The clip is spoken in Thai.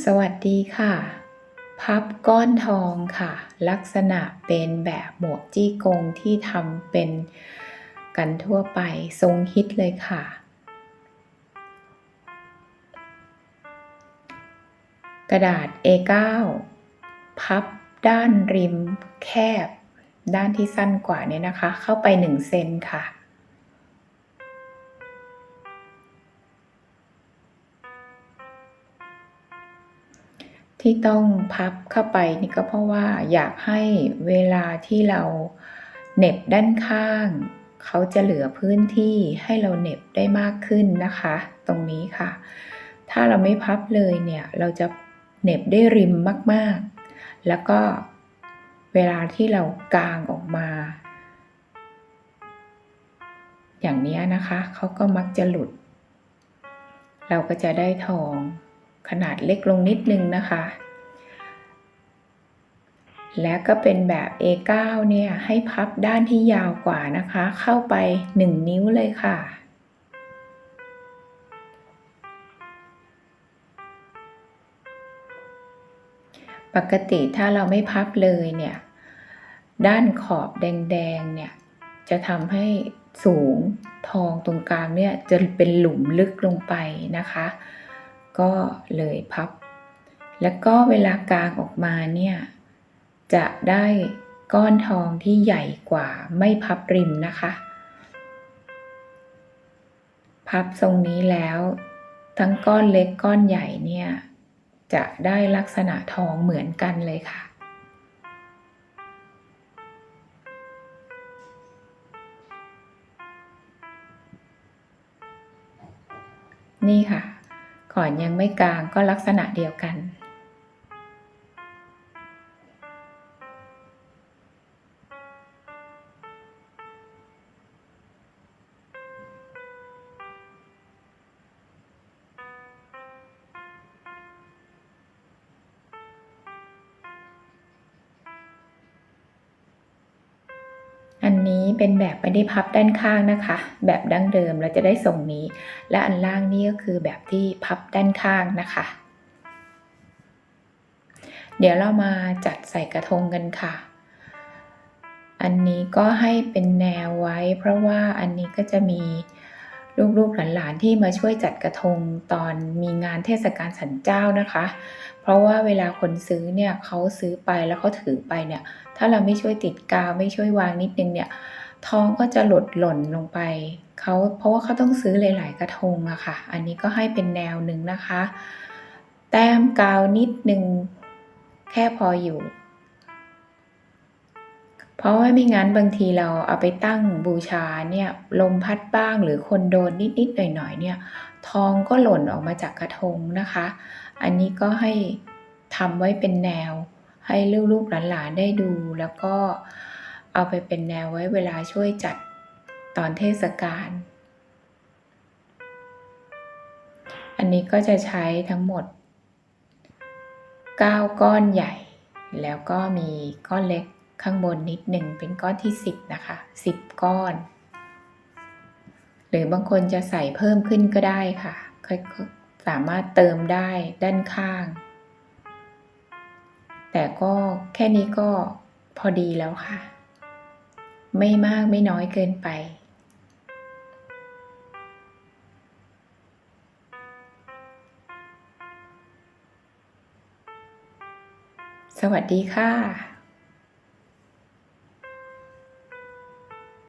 สวัสดีค่ะ พับก้อนทองค่ะ ลักษณะเป็นแบบหมวกจี้กงที่ทำเป็นกันทั่วไปทรงฮิตเลยค่ะ กระดาษ A9 พับด้านริมแคบ ด้านที่สั้นกว่านี่ยนะคะ เข้าไป 1 เซนค่ะ ที่ต้องพับเข้าไปนี่ก็เพราะว่าอยากให้เวลาที่เราเหน็บด้านข้าง เขาจะเหลือพื้นที่ให้เราเหน็บได้มากขึ้นนะคะ ตรงนี้ค่ะ ถ้าเราไม่พับเลยเนี่ยเราจะเหน็บได้ริมมากๆ แล้วก็เวลาที่เรากางออกมา อย่างนี้นะคะเขาก็มักจะหลุด เราก็จะได้ทอง ขนาดเล็กลงนิดนึงนะคะ และก็เป็นแบบ A9 เนี่ยให้พับด้านที่ยาวกว่านะคะ เข้าไป 1 นิ้วเลยค่ะปกติถ้าเราไม่พับเลยเนี่ยด้านขอบแดงๆเนี่ยจะทำให้สูงทองตรงกลางเนี่ยจะเป็นหลุมลึกลงไปนะคะ ก็เลยพับ แล้วก็เวลากางออกมาเนี่ย จะได้ก้อนทองที่ใหญ่กว่าไม่พับริมนะคะ พับทรงนี้แล้ว ทั้งก้อนเล็กก้อนใหญ่เนี่ย จะได้ลักษณะทองเหมือนกันเลยค่ะ นี่ค่ะ ก่อนยังไม่กลางก็ลักษณะเดียวกัน นี้เป็นแบบไม่ได้พับด้านข้างนะคะ แบบดั้งเดิมเราจะได้ทรงนี้ และอันล่างนี่ก็คือแบบที่พับด้านข้างนะคะ เดี๋ยวเรามาจัดใส่กระทงกันค่ะ อันนี้ก็ให้เป็นแนวไว้ เพราะว่าอันนี้ก็จะมี ลูกๆหลานๆที่มาช่วยจัดกระทงตอนมีงานเทศกาลสันเจ้านะคะ เพราะว่าเวลาคนซื้อเนี่ยเขาซื้อไปแล้วเขาถือไปเนี่ยถ้าเราไม่ช่วยติดกาวไม่ช่วยวางนิดนึงเนี่ยทองก็จะหลดหล่นลงไปเขาเพราะว่าเขาต้องซื้อหลายๆกระทงอะค่ะ อันนี้ก็ให้เป็นแนวหนึ่งนะคะ แต้มกาวนิดนึงแค่พออยู่ เพราะว่าไม่งั้นบางทีเราเอาไปตั้งบูชาเนี่ยลมพัดบ้างหรือคนโดนนิดๆหน่อยๆเนี่ยทองก็หล่นออกมาจากกระทงนะคะ อันนี้ก็ให้ทำไว้เป็นแนว ให้ลูกๆหลานๆได้ดู แล้วก็เอาไปเป็นแนวไว้เวลาช่วยจัดตอนเทศกาล อันนี้ก็จะใช้ทั้งหมด 9 ก้อนใหญ่ แล้วก็มีก้อนเล็ก ข้างบนนิดหนึ่งเป็นก้อนที่ 10 นะคะ 10 ก้อน หรือบางคนจะใส่เพิ่มขึ้นก็ได้ค่ะ สามารถเติมได้ด้านข้าง แต่ก็แค่นี้ก็พอดีแล้วค่ะ ไม่มากไม่น้อยเกินไปสวัสดีค่ะ